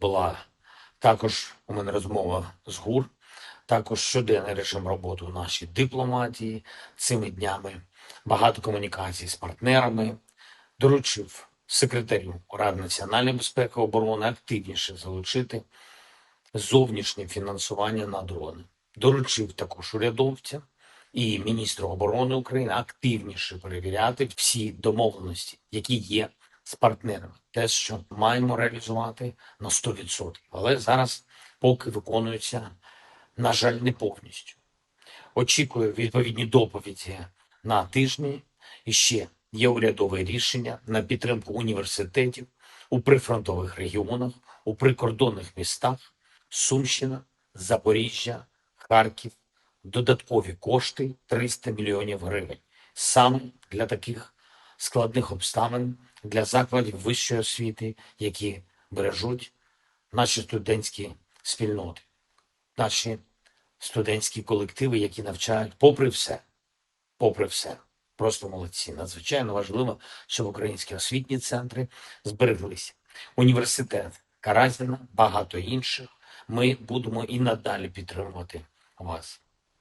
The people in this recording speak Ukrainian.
була також у мене розмова з ГУР, також щоденний режим роботи у нашій дипломатії цими днями, багато комунікацій з партнерами, доручив секретарю Ради національної безпеки і оборони активніше залучити зовнішнє фінансування на дрони. Доручив також урядовцям і міністру оборони України активніше перевіряти всі домовленості, які є з партнерами. Те, що маємо реалізувати на 100%. Але зараз поки виконується, на жаль, не повністю. Очікую відповідні доповіді на тижні. І ще є урядове рішення на підтримку університетів у прифронтових регіонах, у прикордонних містах Сумщина, Запоріжжя, Харків. Додаткові кошти 300 мільйонів гривень саме для таких складних обставин для закладів вищої освіти, які бережуть наші студентські спільноти, наші студентські колективи, які навчають, попри все, попри все, просто молодці. Надзвичайно важливо, щоб українські освітні центри збереглися. Університет Каразіна, багато інших. Ми будемо і надалі підтримувати вас.